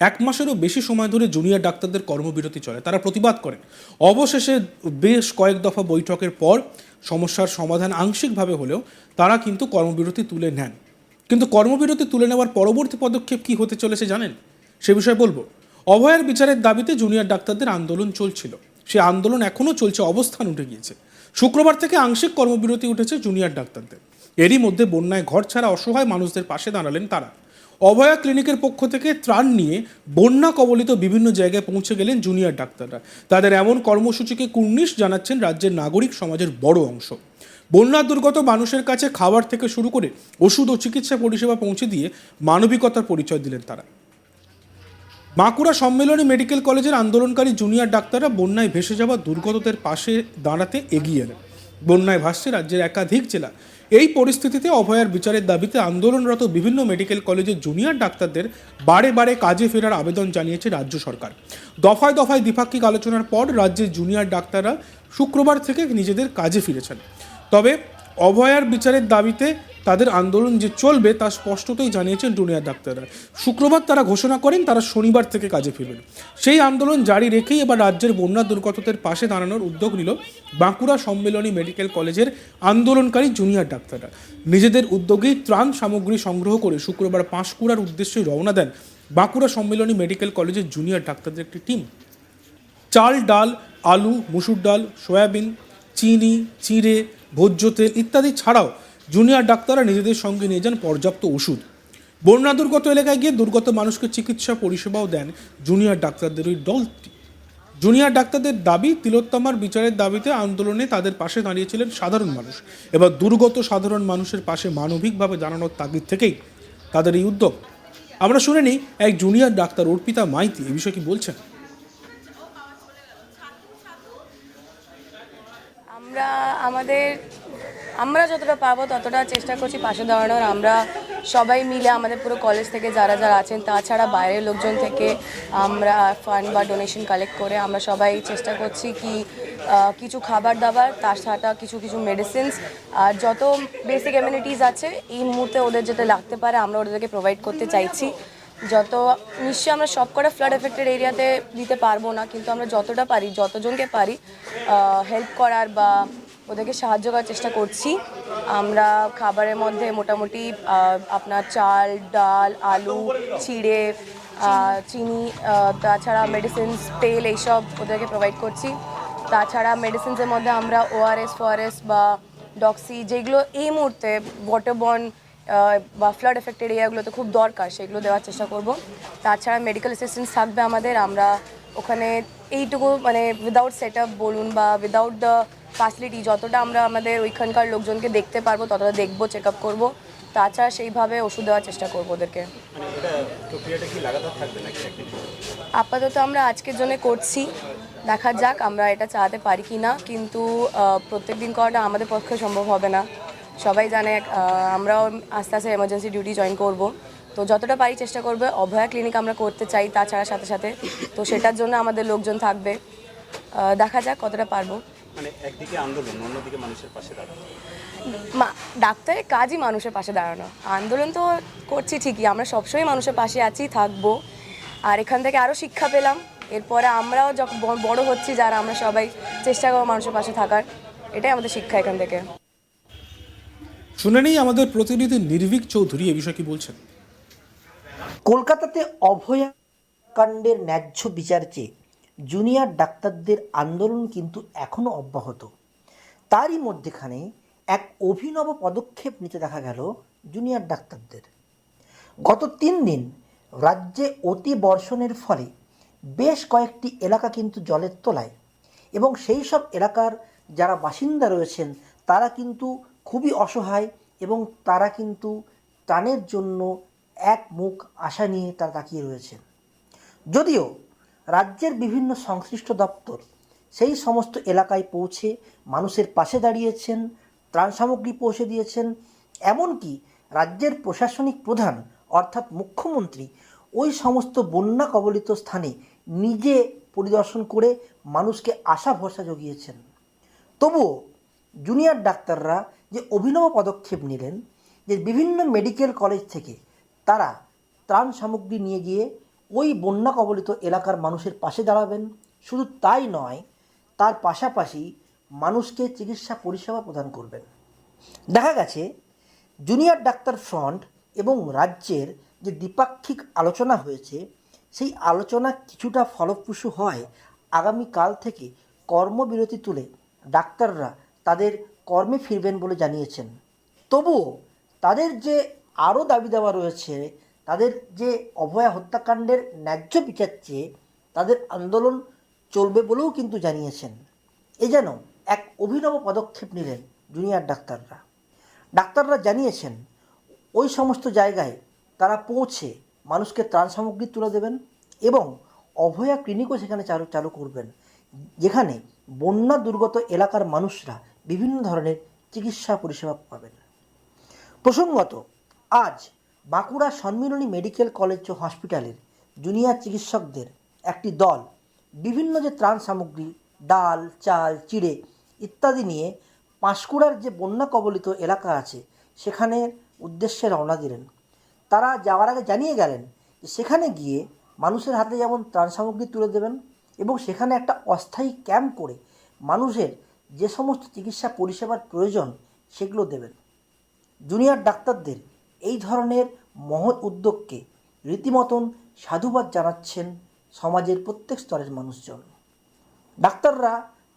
এক মাসেরও বেশি সময় ধরে জুনিয়র ডাক্তারদের কর্মবিরতি চলে, তারা প্রতিবাদ করেন। অবশেষে বেশ কয়েক দফা বৈঠকের পর সমস্যার সমাধান আংশিকভাবে হলেও তারা কিন্তু কর্মবিরতি তুলে নেন। কিন্তু কর্মবিরতি তুলে নেওয়ার পরবর্তী পদক্ষেপ কি হতে চলেছে জানেন? সে বিষয়ে বলব, অভয়ার বিচারের দাবিতে জুনিয়র ডাক্তারদের আন্দোলন চলছিল। সে আন্দোলন এখনও চলছে, অবস্থান উঠে গিয়েছে। শুক্রবার থেকে আংশিক কর্মবিরতি উঠেছে জুনিয়র ডাক্তারদের। এরই মধ্যে বন্যায় ঘর ছাড়া অসহায় মানুষদের পাশে দাঁড়ালেন তারা। অভয়া ক্লিনিকের পক্ষ থেকে ত্রাণ নিয়ে বন্যা কবলিত বিভিন্ন জায়গায় পৌঁছে গেলেন জুনিয়র ডাক্তাররা। তাদের এমন কর্মসূচিকে কুর্নিশ জানাচ্ছেন রাজ্যের নাগরিক সমাজের বড় অংশ। বন্যা দুর্গত মানুষের কাছে খাবার থেকে শুরু করে ওষুধ ও চিকিৎসা পরিষেবা পৌঁছে দিয়ে মানবিকতার পরিচয় দিলেন তারা। বাঁকুড়া সম্মেলনী মেডিকেল কলেজের আন্দোলনকারী জুনিয়র ডাক্তাররা বন্যায় ভেসে যাওয়া দুর্গতদের পাশে দাঁড়াতে এগিয়ে এলেন। বন্যায় ভাসছে রাজ্যের একাধিক জেলা। এই পরিস্থিতিতে অভয়ার বিচারের দাবিতে আন্দোলনরত বিভিন্ন মেডিকেল কলেজের জুনিয়র ডাক্তারদের বারে বারে কাজে ফেরার আবেদন জানিয়েছে রাজ্য সরকার। দফায় দফায় দ্বিপাক্ষিক আলোচনার পর রাজ্যের জুনিয়র ডাক্তাররা শুক্রবার থেকে নিজেদের কাজে ফিরেছেন। তবে অভয়ার বিচারের দাবিতে তাদের আন্দোলন যে চলবে তা স্পষ্টতই জানিয়েছেন জুনিয়র ডাক্তাররা। শুক্রবার তারা ঘোষণা করেন তারা শনিবার থেকে কাজে ফিরবেন। সেই আন্দোলন জারি রেখেই এবার রাজ্যের বন্যা দুর্গতদের পাশে দাঁড়ানোর উদ্যোগ নিল বাঁকুড়া সম্মেলনী মেডিকেল কলেজের আন্দোলনকারী জুনিয়র ডাক্তাররা। নিজেদের উদ্যোগেই ত্রাণ সামগ্রী সংগ্রহ করে শুক্রবার পাঁশকুড়ার উদ্দেশ্যে রওনা দেন বাঁকুড়া সম্মেলনী মেডিকেল কলেজের জুনিয়র ডাক্তারদের একটি টিম। চাল, ডাল, আলু, মুসুর ডাল, সয়াবিন, চিনি, চিড়ে, ভোজ্য তেল ইত্যাদি ছাড়াও জুনিয়র ডাক্তাররা নিজেদের সঙ্গে নিয়ে যান পর্যাপ্ত ওষুধ। বন্যা দুর্গত এলাকায় গিয়ে দুর্গত মানুষকে চিকিৎসা পরিষেবাও দেন জুনিয়র ডাক্তারদের ওই দলটি। জুনিয়র ডাক্তারদের দাবি, তিলোত্তমার বিচারের দাবিতে আন্দোলনে তাদের পাশে দাঁড়িয়েছিলেন সাধারণ মানুষ। এবার দুর্গত সাধারণ মানুষের পাশে মানবিকভাবে দাঁড়ানোর তাগিদ থেকেই তাদের এই উদ্যোগ। আমরা শুনে নিই, এক জুনিয়র ডাক্তার অর্পিতা মাইতি এ বিষয়ে কি বলছেন? আমরা আমাদের আমরা যতটা পাবো ততটা চেষ্টা করছি পাশে দাঁড়ানোর। আমরা সবাই মিলে আমাদের পুরো কলেজ থেকে যারা যারা আছেন, তাছাড়া বাইরের লোকজন থেকে আমরা ফান্ড বা ডোনেশন কালেক্ট করে আমরা সবাই চেষ্টা করছি কি কিছু খাবার দাবার তার সাথে কিছু কিছু মেডিসিনস আর যত বেসিক এমিউনিটিস আছে, এই মুহূর্তে ওদের যেটা লাগতে পারে আমরা ওদেরকে প্রোভাইড করতে চাইছি। যত, নিশ্চয়ই আমরা সব কটা ফ্লাড এফেক্টেড এরিয়াতে দিতে পারব না, কিন্তু আমরা যতটা পারি, যতজনকে পারি হেল্প করার বা ওদেরকে সাহায্য করার চেষ্টা করছি। আমরা খাবারের মধ্যে মোটামুটি আপনার চাল, ডাল, আলু, চিড়ে চিনি তাছাড়া মেডিসিনস তেল এইসব ওদেরকে প্রোভাইড করছি। তাছাড়া মেডিসিনসের মধ্যে আমরা ওআরএস ফোআরএস বা ডক্সি যেগুলো এই মুহূর্তে ওয়াটারবর্ন বা ফ্লাড এফেক্টেড এরিয়াগুলোতে খুব দরকার, সেগুলো দেওয়ার চেষ্টা করব। তাছাড়া মেডিকেল অ্যাসিস্ট্যান্স থাকবে আমাদের। আমরা ওখানে এইটুকু মানে উইদাউট সেট বলুন বা উইদাউট দ্য ফ্যাসিলিটি যতটা আমরা আমাদের ওইখানকার লোকজনকে দেখতে পারব ততটা দেখব চেক আপ করব। তাছাড়া সেইভাবে ওষুধ দেওয়ার চেষ্টা করব ওদেরকে। মানে আপাতত আমরা আজকের জন্য করছি। দেখা যাক আমরা এটা চালাতে পারি কি না কিন্তু প্রত্যেক দিন করাটা আমাদের পক্ষে সম্ভব হবে না। সবাই জানে আমরাও আস্তে আস্তে এমার্জেন্সি ডিউটি জয়েন করব। তো যতটা পারি চেষ্টা করবে। অভয়া ক্লিনিক আমরা করতে চাই তাছাড়া সাথে সাথে। তো সেটার জন্য আমাদের লোকজন থাকবে। দেখা যাক কতটা পারব। মানে একদিকে আন্দোলন অন্যদিকে মানুষের পাশে দাঁড়ানো। মা- ডাক্তারের কাজই মানুষের পাশে দাঁড়ানো। আন্দোলন তো করছি ঠিকই আমরা সবসময় মানুষের পাশে আছি থাকব। আর এখান থেকে আরও শিক্ষা পেলাম। এরপরে আমরাও যখন বড় হচ্ছি যারা আমরা সবাই চেষ্টা করব মানুষের পাশে থাকার। এটাই আমাদের শিক্ষা এখান থেকে। শুনে নেই আমাদের প্রতিনিধি নির্ভীক চৌধুরী এ বিষয়ে কি বলছেন? কলকাতাতে অভয়া কাণ্ডের ন্যায্য বিচার চেয়ে জুনিয়র ডাক্তারদের আন্দোলন কিন্তু এখনও অব্যাহত। তারই মধ্যেখানে এক অভিনব পদক্ষেপ নিতে দেখা গেল জুনিয়র ডাক্তারদের। গত তিন দিন রাজ্যে অতি বর্ষণের ফলে বেশ কয়েকটি এলাকা কিন্তু জলের তলায় এবং সেই সব এলাকার যারা বাসিন্দা রয়েছেন, তারা কিন্তু খুবই অসহায় এবং তারা কিন্তু ত্রাণের জন্য এক মুখ আশা নিয়ে তারা তাকিয়ে রয়েছেন। যদিও রাজ্যের বিভিন্ন সংশ্লিষ্ট দপ্তর সেই সমস্ত এলাকায় পৌঁছে মানুষের পাশে দাঁড়িয়েছেন, ত্রাণ সামগ্রী পৌঁছে দিয়েছেন। এমনকি রাজ্যের প্রশাসনিক প্রধান অর্থাৎ মুখ্যমন্ত্রী ওই সমস্ত বন্যা কবলিত স্থানে নিজে পরিদর্শন করে মানুষকে আশা ভরসা জগিয়েছেন। তবুও জুনিয়র ডাক্তাররা যে অভিনব পদক্ষেপ নিলেন, যে বিভিন্ন মেডিকেল কলেজ থেকে তারা ত্রাণ সামগ্রী নিয়ে গিয়ে ওই বন্যা কবলিত এলাকার মানুষের পাশে দাঁড়াবেন। শুধু তাই নয়, তার পাশাপাশি মানুষকে চিকিৎসা পরিষেবা প্রদান করবেন। দেখা গেছে, জুনিয়র ডাক্তার ফ্রন্ট এবং রাজ্যের যে দ্বিপাক্ষিক আলোচনা হয়েছে, সেই আলোচনা কিছুটা ফলপ্রসূ হয় আগামীকাল থেকে কর্মবিরতি তুলে ডাক্তাররা তাদের কর্মে ফিরবেন বলে জানিয়েছেন। তবুও তাদের যে আরও দাবি দেওয়া রয়েছে তাদের যে অভয়া হত্যাকাণ্ডের ন্যায্য বিচার চেয়ে তাদের আন্দোলন চলবে বলেও কিন্তু জানিয়েছেন। এ যেন এক অভিনব পদক্ষেপ নিলেন জুনিয়র ডাক্তাররা। ডাক্তাররা জানিয়েছেন, ওই সমস্ত জায়গায় তারা পৌঁছে মানুষকে ত্রাণ সামগ্রী তুলে দেবেন এবং অভয়া ক্লিনিকও সেখানে চালু চালু করবেন, যেখানে বন্যা দুর্গত এলাকার মানুষরা বিভিন্ন ধরনের চিকিৎসা পরিষেবা পাবেন। প্রসঙ্গত, আজ বাঁকুড়া সম্মিলনী মেডিকেল কলেজ ও হসপিটালের জুনিয়র চিকিৎসকদের একটি দল, বিভিন্ন যে ত্রাণ সামগ্রী, ডাল, চাল, চিড়ে ইত্যাদি নিয়ে পাঁশকুড়ার যে বন্যা কবলিত এলাকা আছে, সেখানে উদ্দেশ্যে রওনা দিলেন। তারা যাওয়ার আগে জানিয়ে গেলেন যে সেখানে গিয়ে মানুষের হাতে যেমন ত্রাণ সামগ্রী তুলে দেবেন এবং সেখানে একটা অস্থায়ী ক্যাম্প করে মানুষের যে সমস্ত চিকিৎসা পরিষেবার প্রয়োজন সেগুলো দেবেন। জুনিয়র ডাক্তারদের এই ধরনের মহৎ উদ্যোগকে রীতিমতন সাধুবাদ জানাচ্ছেন সমাজের প্রত্যেক স্তরের মানুষজন। ডাক্তাররা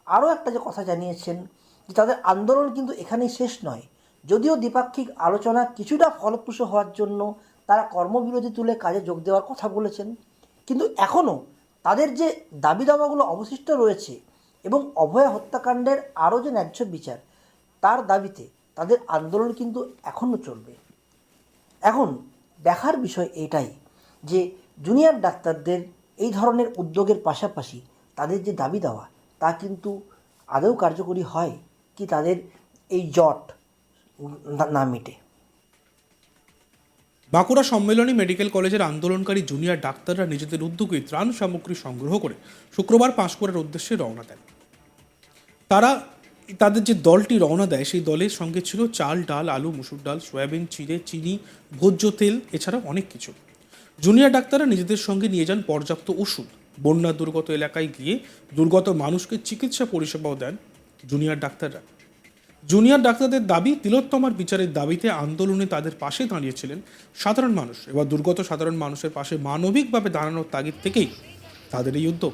আরও একটা যে কথা জানিয়েছেন যে তাদের আন্দোলন কিন্তু এখানেই শেষ নয়। যদিও দ্বিপাক্ষিক আলোচনা কিছুটা ফলপ্রসূ হওয়ার জন্য তারা কর্মবিরতি তুলে কাজে যোগ দেওয়ার কথা বলেছেন, কিন্তু এখনও তাদের যে দাবি দাবাগুলো অবশিষ্ট রয়েছে এবং অভয়া হত্যাকাণ্ডের আরও যে ন্যায্য বিচার, তার দাবিতে তাদের আন্দোলন কিন্তু এখনও চলবে। এখন দেখার বিষয় এটাই যে জুনিয়র ডাক্তারদের এই ধরনের উদ্যোগের পাশাপাশি তাদের যে দাবি দেওয়া, তা কিন্তু আদৌ কার্যকরী হয় কি তাদের এই জট না- মিটে? বাঁকুড়া সম্মেলনী মেডিকেল কলেজের আন্দোলনকারী জুনিয়র ডাক্তাররা নিজেদের উদ্যোগে ত্রাণ সামগ্রী সংগ্রহ করে শুক্রবার পাঁশকুড়ার উদ্দেশ্যে রওনা দেন। তারা তাদের যে দলটি রওনা দেয়, সেই দলের সঙ্গে ছিল চাল ডাল, আলু, মুসুর ডাল, সয়াবিন, চিড়ে, চিনি, ভোজ্য তেল এছাড়া অনেক কিছু। জুনিয়র ডাক্তাররা নিজেদের সঙ্গে নিয়ে যান পর্যাপ্ত ওষুধ। বন্যা দুর্গত এলাকায় গিয়ে দুর্গত মানুষকে চিকিৎসা পরিষেবাও দেন জুনিয়র ডাক্তাররা। জুনিয়র ডাক্তারদের দাবি, তিলোত্তমার বিচারের দাবিতে আন্দোলনে তাদের পাশে দাঁড়িয়েছিলেন সাধারণ মানুষ। এবার দুর্গত সাধারণ মানুষের পাশে মানবিকভাবে দাঁড়ানোর তাগিদ থেকেই তাদের এই উদ্যোগ।